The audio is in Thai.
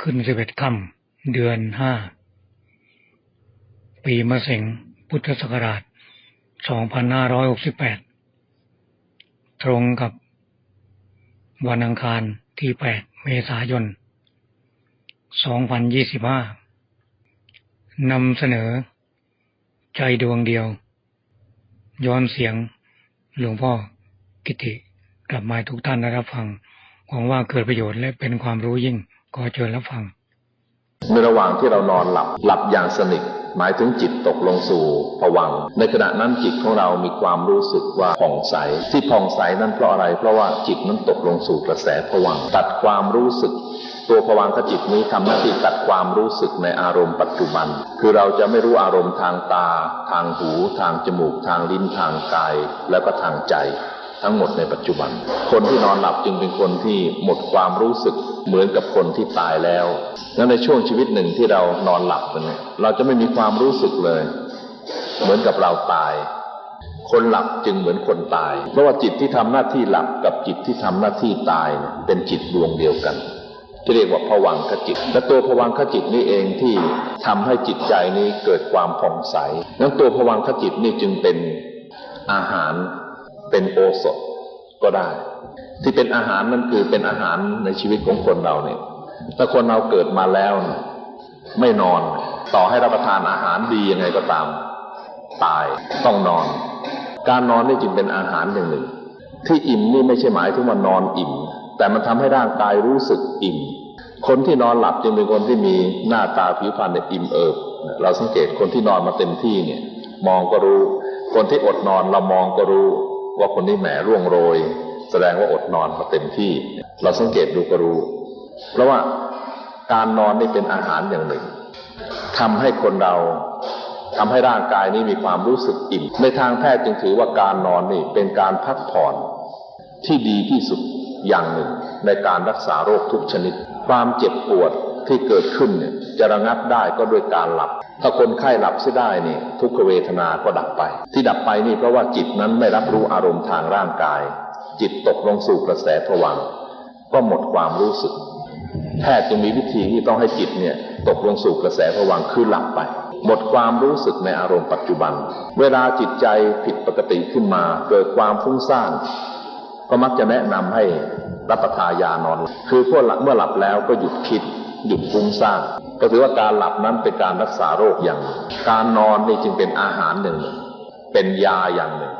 ขึ้นสิบเอ็ดค่ำเดือนห้า ปีมะเสงพุทธศักราช 2568 ตรงกับวันอังคารที่ 8 เมษายน 2025 นำเสนอ ใจดวงเดียว ย้อนเสียงหลวงพ่อกิติกลับมาทุกท่านได้รับฟังหวังว่าเกิดประโยชน์และเป็นความรู้ยิ่ง ขอเชิญรับฟัง ในระหว่างที่เรานอนหลับหลับอย่างสนิทหมายถึงจิตตกลงสู่ภวัง ในขณะนั้นจิตของเรามีความรู้สึกว่าผ่องใส ที่ผ่องใสนั้นเพราะอะไร เพราะว่าจิตนั้นตกลงสู่กระแสภวัง ตัดความรู้สึก ตัวภวังคจิตนี้ทำหน้าที่ตัดความรู้สึกในอารมณ์ปัจจุบัน คือเราจะไม่รู้อารมณ์ทางตา ทางหู ทางจมูก ทางลิ้นทางกาย แล้วก็ทางใจ ทั้งหมดในปัจจุบัน คนที่นอนหลับจึงเป็นคนที่หมดความรู้สึกเหมือนกับคนที่ตายแล้วแล้วในช่วงชีวิตหนึ่งที่เรานอนหลับนเนี่ยเราจะไม่มีความรู้สึกเลย เหมือนกับเราตาย คนหลับจึงเหมือนคนตาย เพราะว่าจิตที่ทำหน้าที่หลับกับจิตที่ทำหน้าที่ตายเนี่ยเป็นจิตดวงเดียวกันที่เรียกว่าผวังคจิต และตัวผวังคจิตนี่เองที่ทำให้จิตใจนี้เกิดความผ่องใส นั้นตัวผวังคจิตนี่จึงเป็นอาหาร เป็นโอสถก็ได้ ที่เป็นอาหารนั่นคือเป็นอาหารในชีวิตของคนเราเนี่ยถ้าคนเราเกิดมาแล้วเนี่ยไม่นอน ต่อให้รับประทานอาหารดียังไงก็ตาม ตายต้องนอน การนอนนี่จึงเป็นอาหารอย่างหนึ่ง ที่อิ่มนี่ไม่ใช่หมายถึงว่านอนอิ่ม แต่มันทำให้ร่างกายรู้สึกอิ่ม คนที่นอนหลับจึงเป็นคนที่มีหน้าตาผิวพรรณเนี่ยอิ่มเอิบเราสังเกตคนที่นอนมาเต็มที่เนี่ย มองก็รู้ คนที่อดนอนเรามองก็รู้ ว่าคนนี้แหมร่วงโรย แสดงว่าอดนอนมาเต็มที่ เราสังเกตดูก็รู้ เพราะว่าการนอนนี่เป็นอาหารอย่างหนึ่งทำให้คนเราทำให้ร่างกายนี้มีความรู้สึกอิ่ม ในทางแพทย์จึงถือว่าการนอนนี่เป็นการพักผ่อนที่ดีที่สุดอย่างหนึ่ง ในการรักษาโรคทุกชนิด ความเจ็บปวดที่เกิดขึ้นเนี่ยจะระงับได้ก็ด้วยการหลับ ถ้าคนไข้หลับเสียได้นี่ทุกขเวทนาก็ดับไป ที่ดับไปนี่เพราะว่าจิตนั้นไม่รับรู้อารมณ์ทางร่างกาย จิตตกลงสู่กระแสผวัง ก็หมดความรู้สึก แพทย์จึงมีวิธีที่ต้องให้จิตเนี่ยตกลงสู่กระแสผวังคือหลับไป หมดความรู้สึกในอารมณ์ปัจจุบัน เวลาจิตใจผิดปกติขึ้นมาเกิดความฟุ้งซ่านก็มักจะแนะนำให้รับประทานยานอน คือพวกเมื่อหลับแล้วก็หยุดคิด หยุดฟุ้งซ่านก็ถือว่าการหลับนั้นเป็นการรักษาโรคอย่างหนึ่งการนอนนี่จึงเป็นอาหารหนึ่ง เป็นยาอย่างหนึ่ง